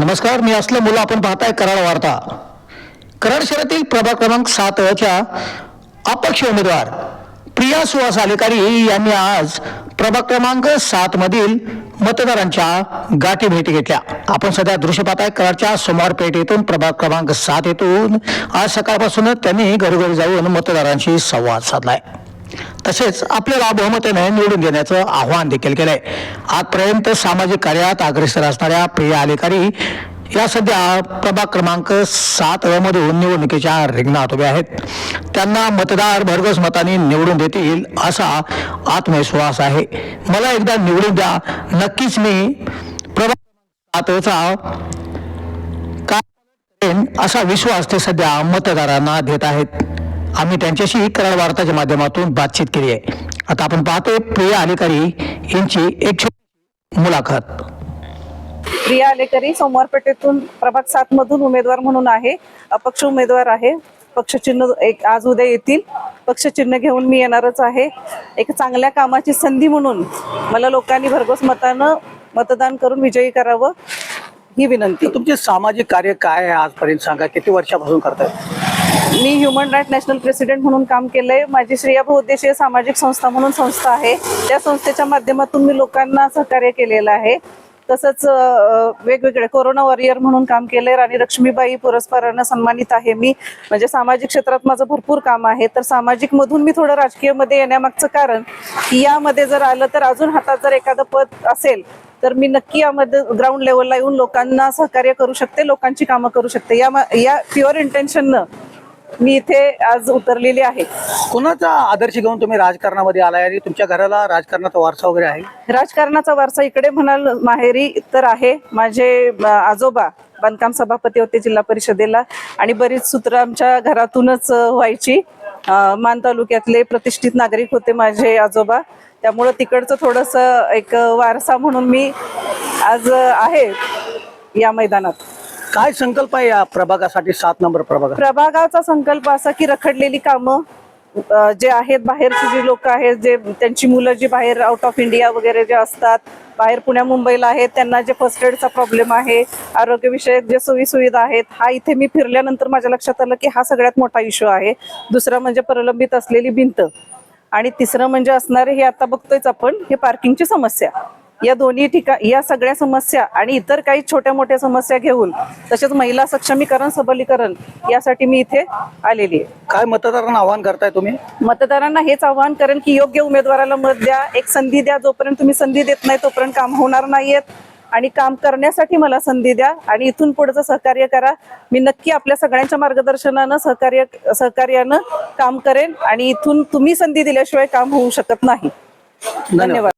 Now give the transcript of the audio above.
नमस्कार मी असलं मुलं आपण पाहताय कराड वार्ता. कराड शहरातील प्रभाग क्रमांक सात च्या अपक्ष उमेदवार प्रिया सुहास आलेकारी यांनी आज प्रभाग क्रमांक सात मधील मतदारांच्या गाठी भेटी घेतल्या. आपण सध्या दृश्य पाहताय कराडच्या सोमवार पेठ येथून प्रभाग क्रमांक सात येथून आज सकाळपासूनच त्यांनी घरोघरी जाऊन मतदारांशी संवाद साधलाय. तसेच आपल्याला बहुमताने निवडून देण्याचं आव्हान देखील केलंय. आजपर्यंत सामाजिक कार्यात अग्रेसर असणाऱ्या प्रिया अधिकारी या सध्या प्रभाग क्रमांक सात मधून निवडणुकीच्या रिंगणात उभे आहेत. त्यांना मतदार भरघोस मताने निवडून देतील असा आत्मविश्वास आहे. मला एकदा निवडून द्या. नक्कीच मी प्रभाग सातचा असा विश्वास ते सध्या मतदारांना देत आहेत. आम्ही त्यांच्याशी कराड वार्ताच्या माध्यमातून बातचीत केली आहे. आता आपण पाहतोय प्रिया आलेकरी यांची एक मुलाखत. प्रिया आलेकरी सोमवार पेठेतून प्रभाग सात मधून उमेदवार म्हणून आहे. अपक्ष उमेदवार आहे. पक्षचिन्ह एक आज उद्या येतील. पक्षचिन्ह घेऊन मी येणारच आहे. एक चांगल्या कामाची संधी म्हणून मला लोकांनी भरघोस मतानं मतदान करून विजयी करावं ही विनंती. तुमचे सामाजिक कार्य काय आहे आजपर्यंत सांगा. किती वर्षापासून करताय? मी ह्युमन राईट नॅशनल प्रेसिडेंट म्हणून काम केलं आहे माझी श्रेया बहुद्देशीय सामाजिक संस्था म्हणून संस्था आहे. त्या संस्थेच्या माध्यमातून मी लोकांना सहकार्य केलेलं आहे. तसंच वेगवेगळे कोरोना वॉरियर म्हणून काम केलंय. राणी लक्ष्मीबाई पुरस्कारानं सन्मानित आहे मी. म्हणजे सामाजिक क्षेत्रात माझं भरपूर काम आहे. तर सामाजिक मधून मी थोडं राजकीयमध्ये येण्यामागचं कारण की यामध्ये जर आलं तर अजून हातात जर एखादं पद असेल तर मी नक्की यामध्ये ग्राउंड लेवलला येऊन लोकांना सहकार्य करू शकते लोकांची कामं करू शकते. या या प्युअर इंटेन्शननं मी इथे आज उतरलेली आहे. कोणाचा आदर्श घेऊन तुम्ही राजकारणामध्ये आलाय आणि तुमच्या घराला राजकारणाचा वारसा वगैरे आहे? राजकारणाचा वारसा इकडे म्हणाल माहेरी तर आहे. माझे आजोबा बांधकाम सभापती होते जिल्हा परिषदेला आणि बरीच सूत्र आमच्या घरातूनच व्हायची. मान तालुक्यातले प्रतिष्ठित नागरिक होते माझे आजोबा. त्यामुळं तिकडचं थोडस एक वारसा म्हणून मी आज आहे या मैदानात. काय संकल्प आहे या प्रभागासाठी? सात नंबर प्रभाग प्रभागाचा संकल्प असा की रखडलेली कामं अ, जे आहेत बाहेरची जी लोक आहेत जे त्यांची मुलं जी बाहेर आउट ऑफ इंडिया वगैरे जे असतात बाहेर पुण्या मुंबईला आहेत त्यांना जे फर्स्ट एडचा प्रॉब्लेम आहे आरोग्यविषयक जे सोयीसुविधा आहेत हा इथे मी फिरल्यानंतर माझ्या लक्षात आलं की हा सगळ्यात मोठा इश्यू आहे. दुसरा म्हणजे प्रलंबित असलेली भिंत. आणि तिसरं म्हणजे असणारे हे आता बघतोयच आपण हे पार्किंगची समस्या. या दोन्ही ठिकाण या सगळ्या समस्या आणि इतर काही छोट्या मोठ्या समस्या घेऊन तसेच महिला सक्षमीकरण सबलीकरण यासाठी मी इथे आलेली आहे. काय मतदारांना आव्हान करताय तुम्ही? मतदारांना हेच आवाहन करेन की योग्य उमेदवाराला मत द्या एक संधी द्या जोपर्यंत तुम्ही संधी देत नाही तोपर्यंत काम होणार नाहीयेत. आणि काम करण्यासाठी मला संधी द्या आणि इथून पुढचं सहकार्य करा मी नक्की आपल्या सगळ्यांच्या मार्गदर्शनानं सहकार्य सहकार्यानं काम करेन आणि इथून तुम्ही संधी दिल्याशिवाय काम होऊ शकत नाही. धन्यवाद.